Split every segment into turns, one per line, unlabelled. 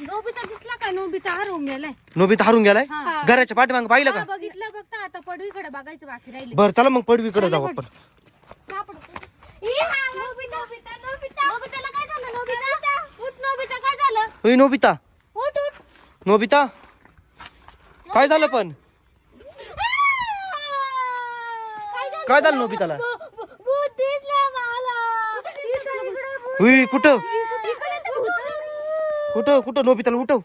Nobita दिसला काय Nobita हरवून गेलाय.
नोबिता हरून गेलाय?
हा.
घराच्या पाठीमाग पाहिलं
हा,
का
बघितलं फक्त. आता पडवीकडे बघायचं बाकी राहिले.
बर चला मग पडवीकडे जाऊ आपण.
नोबिता नोबिता काय झालं?
होय नोबिता नोबिता. काय पण? काय झालं? नोबिताला? होय कुठं? कुठं कुठं नोबिताला उठव.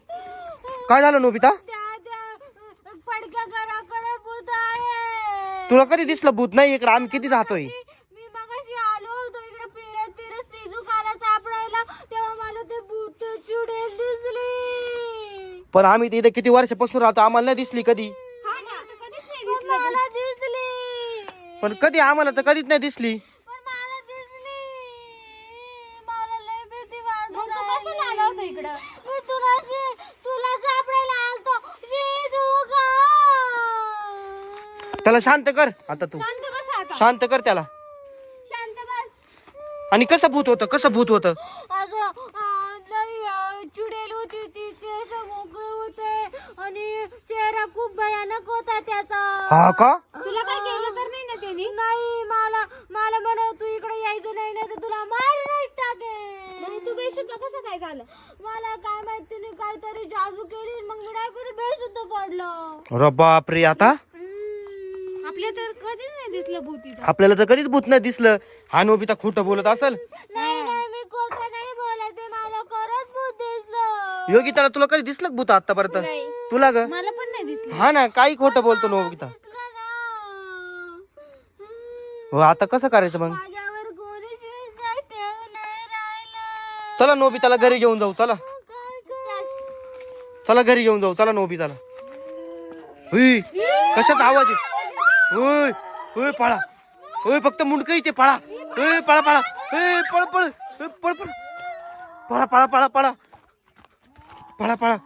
काय झालं नोबिता? तुला कधी दिसलं भूत नाही? इकडे आम्ही किती राहतोय? पण आम्ही तिथे किती वर्षापासून राहतो आम्हाला नाही दिसली कधी.
हा
पण कधी आम्हाला तर कधीच नाही दिसली.
इकडं. मी तुला शे- तुला सापडायला आलतो.
त्याला शांत कर. आता तू.
शांत बस आता.
शांत कर त्याला.
शांत बस.
आणि कसं भूत होतं? कसं भूत होतं?
असं अं, लई, अं, चुडेल होती ती केस मोकळे होते. आणि चेहरा खूप भयानक होता त्याचा.
हा का?
तुला काय केलं तर नाही ना त्यांनी? नाही मला मला म्हण तू इकडे यायचं नाही ना तर तुला मारूनच टाकेल मग तू बेशुद्ध कसं काय झालं? मला काय माहीत तिने काहीतरी जादू केली मग मी डायरेक्ट बेशुद्ध पडलो.
अरे बापरे आता?
आपल्या तर कधीच नाही दिसलं भूती
आपल्याला तर कधीच भूत नाही दिसलं. हा नोबिता खोटं बोलत असल.
नाही नाही मी खोटं नाही बोलते मला खरंच भूत दिसलं.
योगिताला तुला कधी दिसलं का भूत आतापर्यंत
नाही.
तुला ग?
मला पण नाही दिसलं.
हा ना काही खोटं बोलतो नोबिता
दिसलं ना.
हो आता कसं करायचं मग?
माझ्यावर कोणीच विश्वास ठेवू नाही राहिला
चला नोबिताला घरी घेऊन जाऊ चला. चला घरी घेऊन जाऊ चला नोबिताला हुई कशाचा आवाज आहे? होय होय पळा. होय फक्त मुंडक इथे पळा. होय पळा पळा. होय पळ पळ पळ पळ. पळा पळा पळा पळा. पळा पळा.